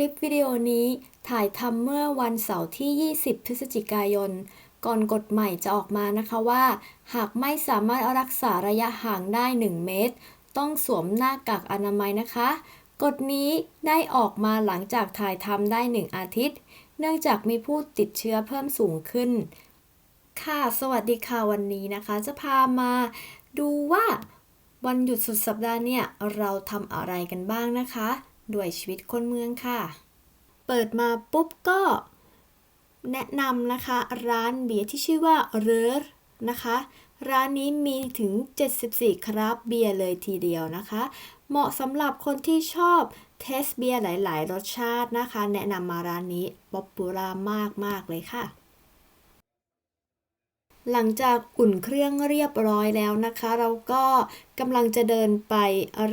ลิปวิดีโอนี้ถ่ายทำเมื่อวันเสาร์ที่ 20 พฤศจิกายน ก่อนกฎใหม่จะออกมานะคะว่า หากไม่สามารถรักษาระยะห่างได้ 1 เมตร ต้องสวมหน้ากากอนามัยนะคะ กฎนี้ได้ออกมาหลังจากถ่ายทำได้ 1 อาทิตย์ เนื่องจากมีผู้ติดเชื้อเพิ่มสูงขึ้น ค่ะสวัสดีค่ะวันนี้นะคะ จะพามาดูว่าวันหยุดสุดสัปดาห์เนี่ยเราทำอะไรกันบ้างนะคะ ด้วยชีวิตคนเมืองค่ะ เปิดมาปุ๊บก็ แนะนำนะคะ ร้านเบียร์ที่ชื่อว่าเรอร์นะคะ ร้านนี้มีถึง 74 ครับเบียร์เลยทีเดียวนะคะ เหมาะสำหรับคนที่ชอบเทสเบียร์หลาย ๆ รสชาตินะคะ แนะนำมาร้านนี้ป๊อปปูล่ามาก ๆ เลยค่ะ หลังจากอุ่นเครื่องเรียบร้อยแล้วนะคะ เราก็กำลังจะเดินไป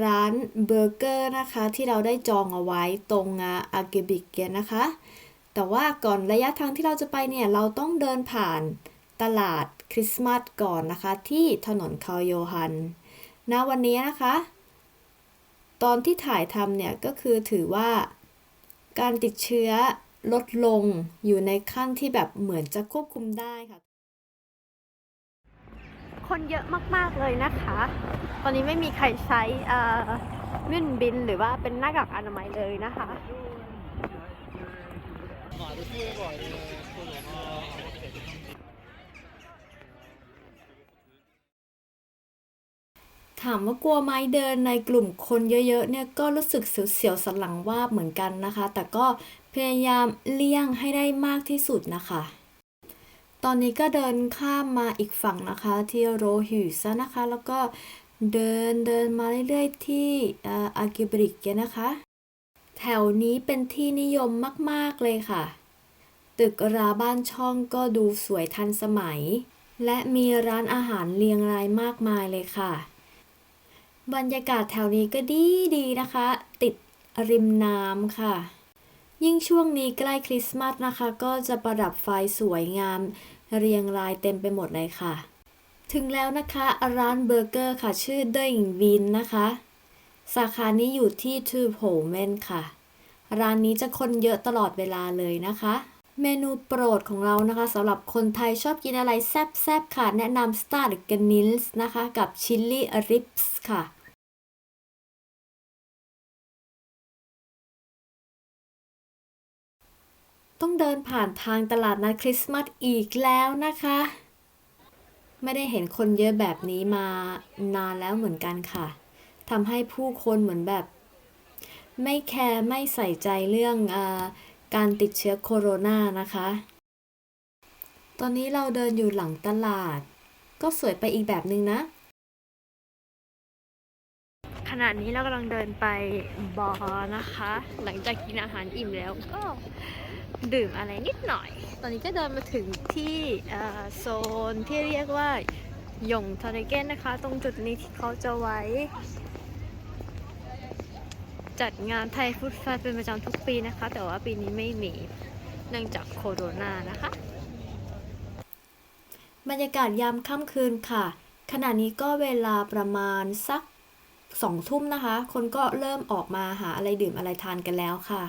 ร้านเบอร์เกอร์นะคะ ที่เราได้จองเอาไว้ตรงอาเกบิกเกียนะคะ แต่ว่าก่อนระยะทางที่เราจะไปเนี่ย เราต้องเดินผ่านตลาดคริสต์มาสก่อนนะคะ ที่ถนนคาโยฮันณวันนี้นะคะ ตอนที่ถ่ายทำเนี่ย ก็คือถือว่าการติดเชื้อลดลงอยู่ในขั้นที่แบบเหมือนจะควบคุมได้ค่ะ คนเยอะมากๆเลยนะคะ ตอนนี้ไม่มีใครใช้มิ่นบินหรือว่าเป็นหน้ากากอนามัยเลยนะคะถามว่ากลัวไหมเดินในกลุ่มคนเยอะๆเนี่ยก็รู้สึกเสียวๆสันหลังวาบเหมือนกันนะคะ แต่ก็พยายามเลี่ยงให้ได้มากที่สุดนะคะ ตอนนี้ก็เดินข้ามมาอีกฝั่งนะคะที่โรฮิวซะนะคะ แล้วก็เดินเดินมาเรื่อยๆที่อากิบริกเนี่ยนะคะ แถวนี้เป็นที่นิยมมากๆเลยค่ะ ตึกราบ้านช่องก็ดูสวยทันสมัย และมีร้านอาหารเรียงรายมากมายเลยค่ะ บรรยากาศแถวนี้ก็ดีดีนะคะ ติดริมน้ำค่ะ ยิ่งช่วงนี้ใกล้คริสต์มาสนะคะ ก็จะประดับไฟสวยงาม เรียงรายเต็มไปหมดเลยค่ะ ถึงแล้วนะคะร้านเบอร์เกอร์ค่ะ ชื่อเดิงวินนะคะ สาขานี้อยู่ที่ทูโ o เมนค่ะ ร้านนี้จะคนเยอะตลอดเวลาเลยนะคะ เมนูโปรดของเรานะคะสำหรับคนไทยชอบกินอะไรแซ่บๆค่ะ แนะนำสตาร์กนิลส์นะคะ กับชิลลี่ริปส์ค่ะ ต้องเดินผ่านทางตลาดนัดคริสต์มาสอีกแล้วนะคะ ไม่ได้เห็นคนเยอะแบบนี้มานานแล้วเหมือนกันค่ะทำให้ผู้คนเหมือนแบบ ไม่แคร์ไม่ใส่ใจเรื่องอการติดเชื้อโคโรนานะคะ ตอนนี้เราเดินอยู่หลังตลาด ก็สวยไปอีกแบบนึงนะขณะนี้เรากำลังเดินไปบาร์นะคะ หลังจากกินอาหารอิ่มแล้วก็ ดื่มอะไรนิดหน่อย ตอนนี้ก็เดินมาถึงที่โซนที่เรียกว่าหยงทอร์เกนนะคะ ตรงจุดนี้ที่เขาจะไว้ จัดงานไทยฟุตแฟร์เป็นประจำทุกปีนะคะ แต่ว่าปีนี้ไม่มีเนื่องจากโควิดนะคะ บรรยากาศยามค่ำคืนค่ะ ขณะนี้ก็เวลาประมาณสักสองทุ่มนะคะ คนก็เริ่มออกมาหาอะไรดื่มอะไรทานกันแล้วค่ะ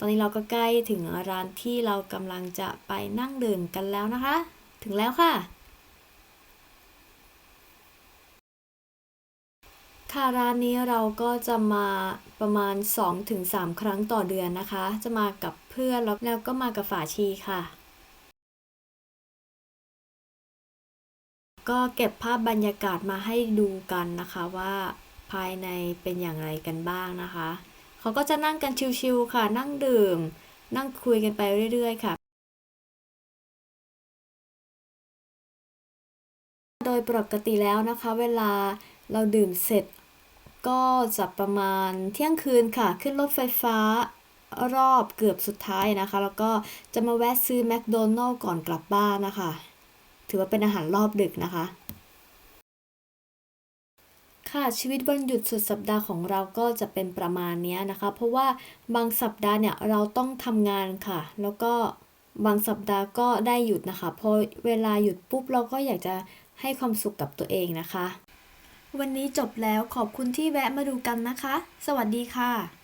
อนนี้เราก็ใกล้ถึงร้านที่เรากำลังจะไปนั่งดื่มกันแล้วนะคะ ถึงแล้วค่ะ ค่ะร้านนี้เราก็จะมาประมาณ 2-3 ครั้งต่อเดือนนะคะ จะมากับเพื่อนแล้วแล้วก็มากับฝาชีค่ะ ก็เก็บภาพบรรยากาศมาให้ดูกันนะคะว่าภายในเป็นอย่างไรกันบ้างนะคะ เขาก็จะนั่งกันชิวๆค่ะ นั่งดื่ม นั่งคุยกันไปเรื่อยๆ ค่ะ โดยปกติแล้วนะคะ เวลาเราดื่มเสร็จ ก็จะประมาณเที่ยงคืนค่ะ ขึ้นรถไฟฟ้ารอบเกือบสุดท้ายนะคะ แล้วก็จะมาแวะซื้อแมคโดนัลล์ก่อนกลับบ้านนะคะ ถือว่าเป็นอาหารรอบดึกนะคะ ค่ะชีวิตวันหยุดสุดสัปดาห์ของเราก็จะเป็นประมาณนี้นะคะ เพราะว่าบางสัปดาห์เนี่ยเราต้องทำงานค่ะ แล้วก็บางสัปดาห์ก็ได้หยุดนะคะพอเวลาหยุดปุ๊บเราก็อยากจะให้ความสุขกับตัวเองนะคะ วันนี้จบแล้วขอบคุณที่แวะมาดูกันนะคะ สวัสดีค่ะ